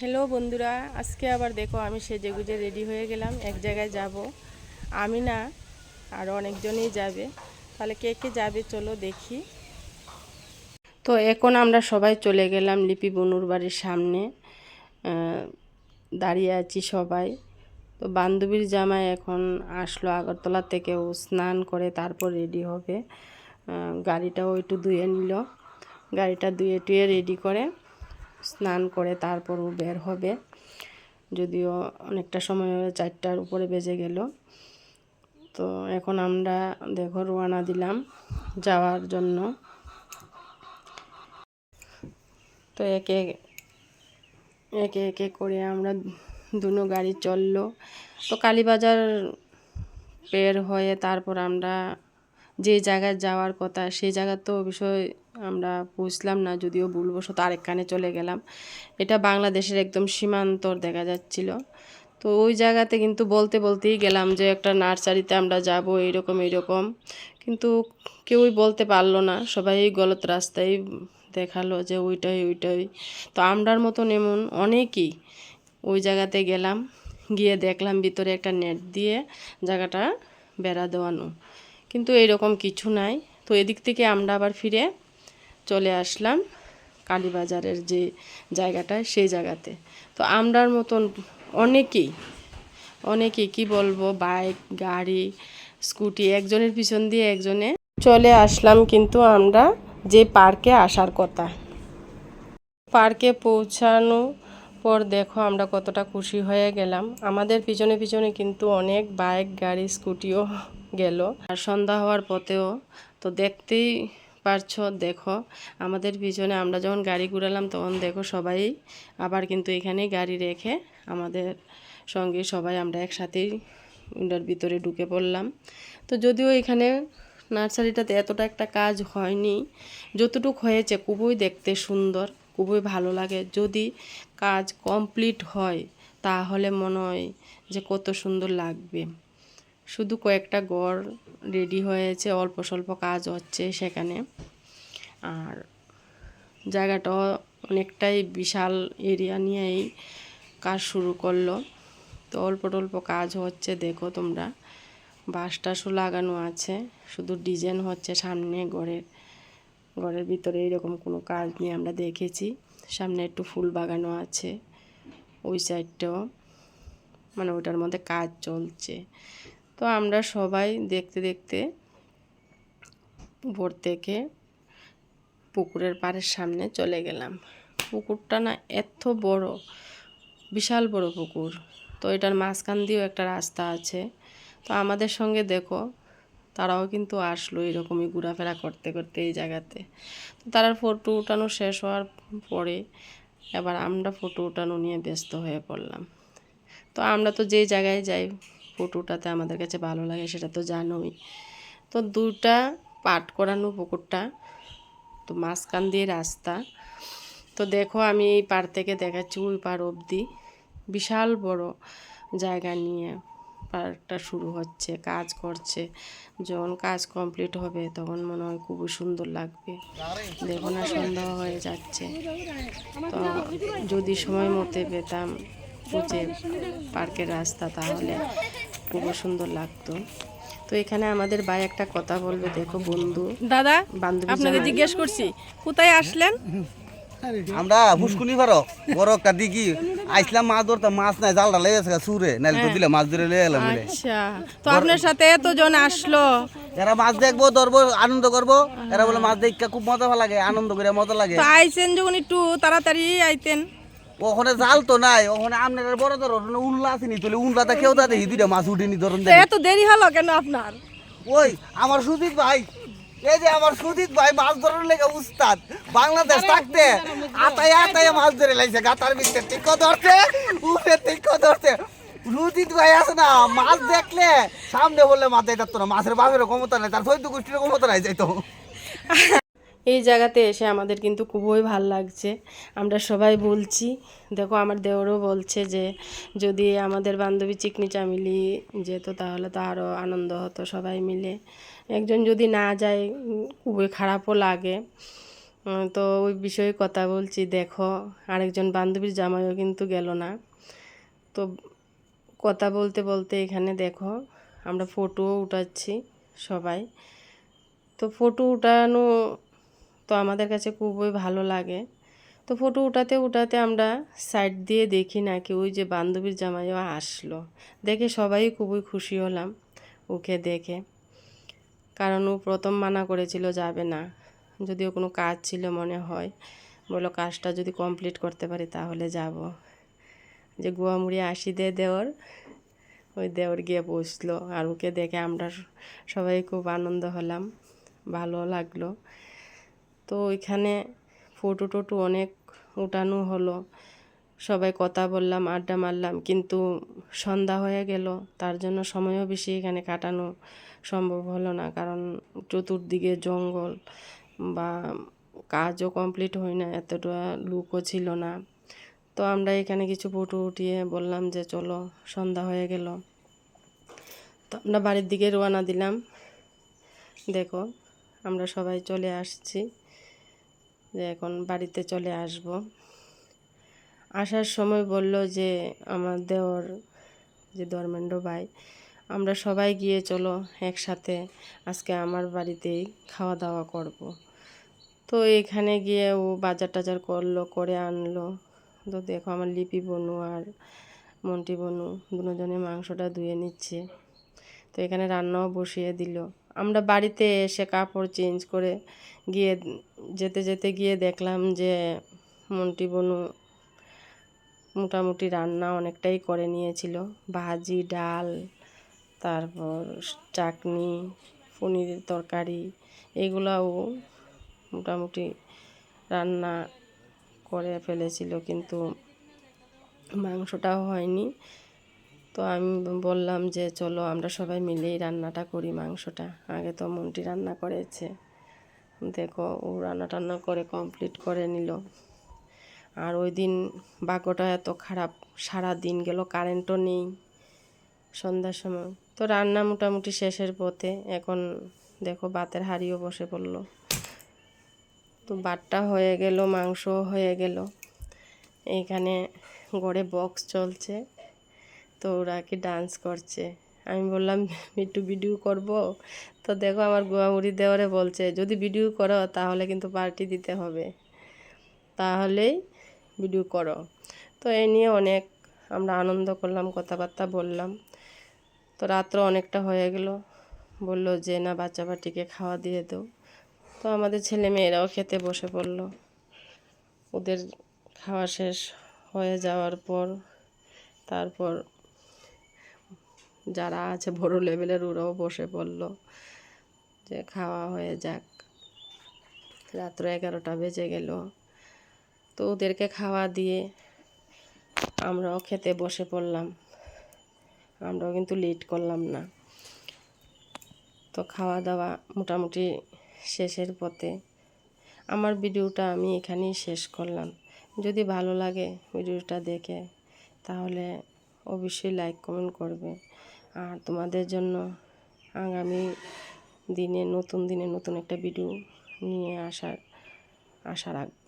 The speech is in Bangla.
হ্যালো বন্ধুরা, আজকে আবার দেখো আমি সেজে গুজে রেডি হয়ে গেলাম, এক জায়গায় যাব। আমি না, আর অনেকজনই যাবে। তাহলে কে কে যাবে চলো দেখি। তো এখন আমরা সবাই চলে গেলাম লিপি বনুর বাড়ির সামনে দাঁড়িয়ে আছি সবাই। তো বান্ধবীর জামাই এখন আসলো আগরতলা থেকে, ও স্নান করে তারপর রেডি হবে। গাড়িটাও একটু ধুয়ে নিল। গাড়িটা ধুয়ে টুয়ে রেডি করে স্নান করে তারপর ও বের হবে। যদিও অনেকটা সময় চারটার উপরে বেজে গেল। তো এখন আমরা দেখো রোয়ানা দিলাম যাওয়ার জন্য। তো একে একে একে করে আমরা দুনো গাড়ি চলল। তো কালীবাজার বের হয়ে তারপর আমরা যে জায়গায় যাওয়ার কথা সেই জায়গার তো বিষয় আমরা বুঝলাম না, যদিও ভুলবশত আরেক কানে চলে গেলাম। এটা বাংলাদেশের একদম সীমান্তর দেখা যাচ্ছিল। তো ওই জায়গাতে কিন্তু বলতে বলতেই গেলাম যে একটা নার্সারিতে আমরা যাব, এইরকম এইরকম। কিন্তু কেউই বলতে পারল না, সবাই গলত রাস্তায় দেখাল যে ওইটাই ওইটাই। তো আমরার মতন এমন অনেকই ওই জায়গাতে গেলাম, গিয়ে দেখলাম ভিতরে একটা নেট দিয়ে জায়গাটা বেড়া দেওয়ানো। কিন্তু এরকম কিছু নাই। তো এদিক থেকে আমরা আবার ফিরে চলে আসলাম কালীবাজারের যে জায়গাটা, সেই জায়গাতে। তো আমরার মতন অনেকেই অনেকেই কি বলব, বাইক, গাড়ি, স্কুটি, একজনের পিছন দিয়ে একজনে চলে আসলাম কিন্তু আমরা যে পার্কে আসার কথা। পার্কে পৌঁছানো পর দেখো আমরা কতটা খুশি হয়ে গেলাম। আমাদের পিছনে পিছনে কিন্তু অনেক বাইক, গাড়ি, স্কুটিও গেল। আর সন্ধ্যা হওয়ার পথেও তো দেখতেই পারছ, দেখো, আমাদের পিছনে আমরা যখন গাড়ি ঘুরালাম তখন দেখো সবাই আবার কিন্তু এখানে গাড়ি রেখে আমাদের সঙ্গে সবাই আমরা একসাথেই ওটার ভিতরে ঢুকে পড়লাম। তো যদিও এখানে নার্সারিটাতে এতটা একটা কাজ হয়নি, যতটুক হয়েছে খুবই দেখতে সুন্দর, খুবই ভালো লাগে। যদি কাজ কমপ্লিট হয় তাহলে মনে হয় যে কত সুন্দর লাগবে। শুধু কয়েকটা গড় রেডি হয়েছে, অল্প স্বল্প কাজ হচ্ছে সেখানে। আর জায়গাটাও অনেকটাই বিশাল এরিয়া নিয়েই কাজ শুরু করল। তো অল্প টল্প কাজ হচ্ছে, দেখো তোমরা। বাঁশ টাসও লাগানো আছে, শুধু ডিজাইন হচ্ছে সামনে ঘরের ঘরের ভিতরে এরকম কোনো কাজ নিয়ে আমরা দেখেছি। সামনে একটু ফুল বাগানো আছে, ওই সাইডটাও মানে ওটার মধ্যে কাজ চলছে। তো আমরা সবাই দেখতে দেখতে ভোর থেকে পুকুরের পাড়ের সামনে চলে গেলাম। পুকুরটা না এত বড়, বিশাল বড় পুকুর। তো এটার মাঝখান দিয়েও একটা রাস্তা আছে। তো আমাদের সঙ্গে দেখো, তারাও কিন্তু আসলো এরকমই ঘোরাফেরা করতে করতে এই জায়গাতে। তো তারা ফটো উঠানো শেষ হওয়ার পরে এবার আমরা ফটো উঠানো নিয়ে ব্যস্ত হয়ে পড়লাম। তো আমরা তো যেই জায়গায় যাই ফটো উঠাতে আমাদের কাছে ভালো লাগে, সেটা তো জানোই। তো দুটা পাট করানো পুকুরটা, তো মাঝখান দিয়ে রাস্তা। তো দেখো আমি এই পার থেকে দেখাচ্ছি ওই পার অবধি। বিশাল বড় জায়গা নিয়ে পার্কটা শুরু হচ্ছে, কাজ করছে। যখন কাজ কমপ্লিট হবে তখন মনে হয় খুবই সুন্দর লাগবে। দেখো না, সন্ধ্যা হয়ে যাচ্ছে। তো যদি সময় মতে পেতাম পার্কের রাস্তা তাহলে খুবই সুন্দর লাগতো। তো এখানে আমাদের ভাই একটা কথা বলবে দেখো বন্ধু। দাদা বান্ধবী আপনাকে জিজ্ঞেস করছি কোথায় আসলেন? আমরা ফুসকুনি পারো বড় একটা দিঘি। আইসলাম মাছ ধরতাম মাছ নাই জালটা লেগে গেছে সুরে নাইলে তো দিলে মাছ ধরে লেগে এলাম আচ্ছা তো আপনার সাথে এতজন আসলো। এরা মাছ দেখব ধরবো আনন্দ করব। এরা বলে মাছ দেখতে খুব মজা ভালো লাগে আনন্দ করে মজা লাগে। তো আইছেন যখন একটু তাড়াতাড়ি আইতেন। ওখানে জাল তো নাই ওখানে আপনার বড় ধরো ওখানে উনলা আসেনি তুলে উনলাটা কেউ তা দেখি দুইটা মাছ উঠিনি ধরুন এত দেরি হলো কেন আপনার? ওই আমার সুজিত ভাই এই যে আমার সুজিত ভাই মাছ ধরার লেগে উস্তাদ বাংলাদেশ থাকতে আতায় আতায় মাছ ধরে লাইছে গাতার ভিতরে টিক ধরছে উপরে টিক ধরছে। সুজিত ভাই আছে না মাছ দেখলে সামনে বললে মাথায় যাইতো না মাছের বাপেরও ক্ষমতা নাই তার সৈদ্য গোষ্ঠীর ক্ষমতা নাই যাইতো। এই জায়গাতে এসে আমাদের কিন্তু খুবই ভালো লাগছে। আমরা সবাই বলছি, দেখো আমার দেওরও বলছে যে, যদি আমাদের বান্ধবী চিকনি চামিলি যেত তাহলে তো আরও আনন্দ হতো সবাই মিলে। একজন যদি না যায়, খুবই খারাপও লাগে। তো ওই বিষয়ে কথা বলছি, দেখো আরেকজন বান্ধবীর জামাইও কিন্তু গেল না। তো কথা বলতে বলতে এখানে দেখো আমরা ফটোও উঠাচ্ছি সবাই। তো ফটো উঠানো তো আমাদের কাছে খুবই ভালো লাগে। তো ফটো উঠাতে উঠাতে আমরা সাইড দিয়ে দেখি নাকি ওই যে বান্ধবীর জামাইও আসলো। দেখে সবাই খুবই খুশি হলাম ওকে দেখে। কারণ ও প্রথম মানা করেছিল যাবে না। যদিও কোনো কাজ ছিল মনে হয়। বলল কাজটা যদি কমপ্লিট করতে পারি তাহলে যাব। যে গুয়ামুড়ি আসি দে দেওর, ওই দেওর গিয়ে বসল। আর ওকে দেখে আমরা সবাই খুব আনন্দ হলাম। ভালো লাগল। তো ওইখানে ফটো টটো অনেক উঠানো হলো। সবাই কথা বললাম, আড্ডা মারলাম, কিন্তু সন্ধ্যা হয়ে গেল। তার জন্য সময়ও বেশি এখানে কাটানো সম্ভব হলো না, কারণ চতুর্দিকে জঙ্গল বা কাজও কমপ্লিট হয় না, এতটা লুকও ছিল না। তো আমরা এখানে কিছু ফটো উঠিয়ে বললাম যে, চলো, সন্ধ্যা হয়ে গেল। তো আমরা বাড়ির দিকে রওনা দিলাম। দেখো, আমরা সবাই চলে আসছি। যে এখন বাড়িতে চলে আসব। আসার সময় বলল যে, আমার দেওর, যে ধর্মেন্দ্র ভাই, আমরা সবাই গিয়ে চলো, একসাথে আজকে আমার বাড়িতেই খাওয়া দাওয়া করব। তো এখানে গিয়ে ও বাজার টাজার করল, করে আনলো। তো দেখো আমার লিপি বনু আর মন্টি বনু, দুজনে মাংসটা ধুয়ে নিচ্ছে। তো এখানে রান্নাও বসিয়ে দিল। আমরা বাড়িতে এসে কাপড় চেঞ্জ করে গিয়ে যেতে যেতে গিয়ে দেখলাম যে মন্টি বনু মোটামুটি রান্না অনেকটাই করে নিয়েছিল। ভাজি, ডাল, তারপর চাটনি, পনিরের তরকারি, এগুলাও মোটামুটি রান্না করে ফেলেছিল, কিন্তু মাংসটাও হয়নি। তো আমি বললাম যে চলো আমরা সবাই মিলেই রান্নাটা করি মাংসটা। আগে তো মন্টি রান্না করেছে। দেখো ও রান্না টান্না করে কমপ্লিট করে নিল। আর ওই দিন বাক্যটা এত খারাপ, সারা দিন গেল কারেন্টও নেই সন্ধ্যার সময়। তো রান্না মোটামুটি শেষের পথে এখন দেখো বাতের হাড়িও বসে পড়ল। তো বাটটা হয়ে গেল মাংস হয়ে গেল। এইখানে গড়ে বক্স চলছে। তো ওরা কি ডান্স করছে। আমি বললাম, একটু ভিডিও করব? তো দেখো আমার গোয়ামুড়ি দেওয়ারে বলছে, যদি ভিডিও করো, তাহলে কিন্তু পার্টি দিতে হবে। তাহলেই ভিডিও করো। তো এই নিয়ে অনেক আমরা আনন্দ করলাম, কথাবার্তা বললাম। তো রাত্র অনেকটা হয়ে গেল। বলল যে, না বাচ্চা বাটিকে খাওয়া দিয়ে দাও। তো আমাদের ছেলে মেয়েরাও খেতে বসে পড়ল। ওদের খাওয়া শেষ হয়ে যাওয়ার পর তারপর যারা আছে বড় লেভেলের ওরাও বসে পড়ল যে খাওয়া হয়ে যাক। রাত্র এগারোটা বেজে গেল। তো ওদেরকে খাওয়া দিয়ে আমরাও খেতে বসে পড়লাম। আমরাও কিন্তু লেট করলাম না। তো খাওয়া দাওয়া মোটামুটি শেষের পথে। আমার ভিডিওটা আমি এখানেই শেষ করলাম। যদি ভালো লাগে ভিডিওটা দেখে, তাহলে অবশ্যই লাইক কমেন্ট করবে। আর তোমাদের জন্য আগামী দিনে নতুন দিনে নতুন একটা ভিডিও নিয়ে আসার আশা রাখব।